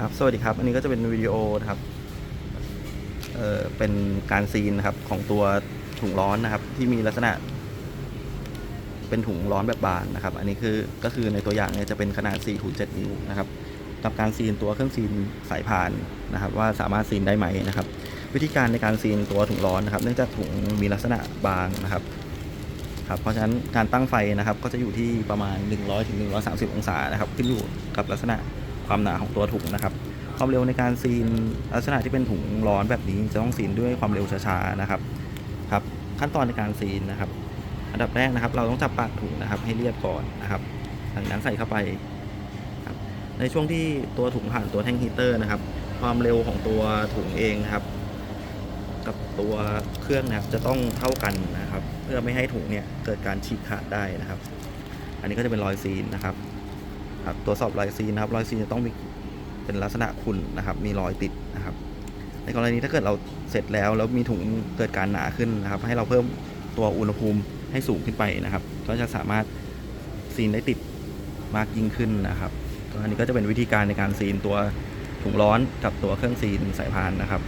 ครับสวัสดีครับอันนี้ก็จะเป็นวิดีโอนะครับเอ่อเป็นการซีนนะครับของตัวถุงร้อนนะครับ ที่มีลักษณะ เป็นถุงร้อนแบบบานนะครับ อันนี้คือก็คือในตัวอย่างเนี่ยจะเป็นขนาด4คูณ7นิ้วนะครับ กับการซีนตัวเครื่องซีนสายพานนะครับ ว่าสามารถซีนได้ไหมนะครับ วิธีการในการซีนตัวถุงร้อนนะครับ เนื่องจากถุงมีลักษณะบางนะครับครับเพราะฉะนั้นการตั้งไฟนะครับก็จะอยู่ที่ประมาณ 100ถึง130 องศานะครับขึ้นอยู่กับลักษณะ ความหนาของตัวถุงนะครับ ความเร็วในการซีนลักษณะที่เป็นถุงร้อนแบบนี้จะต้องซีนด้วยความเร็วช้าๆนะครับครับ ขั้นตอนในการซีนนะครับ อันดับแรกนะครับ เราต้องจับปากถุงนะครับ ให้เรียบก่อนนะครับหลังนั้นใส่เข้าไปครับในช่วงที่ตัวถุงผ่านตัวแท่งฮีเตอร์นะครับ ความเร็วของตัวถุงเองนะครับ กับตัวเครื่องนะครับจะต้องเท่ากันนะครับ เพื่อไม่ให้ถุงเนี่ยเกิดการฉีกขาดได้นะครับ อันนี้ก็จะเป็นรอยซีนนะครับ ครับตรวจสอบรอยซีนนะครับรอยซีนจะต้องมีเป็นลักษณะขุ่นนะครับ มีรอยติดนะครับ ในกรณีถ้าเกิดเราเสร็จแล้วแล้วมีถุงเกิดการหนาขึ้นนะครับ ให้เราเพิ่มตัวอุณหภูมิให้สูงขึ้นไปนะครับ ก็จะสามารถซีนได้ติดมากยิ่งขึ้นนะครับอันนี้ก็จะเป็นวิธีการในการซีนตัวถุงร้อนกับตัวเครื่องซีนสายพานนะครับ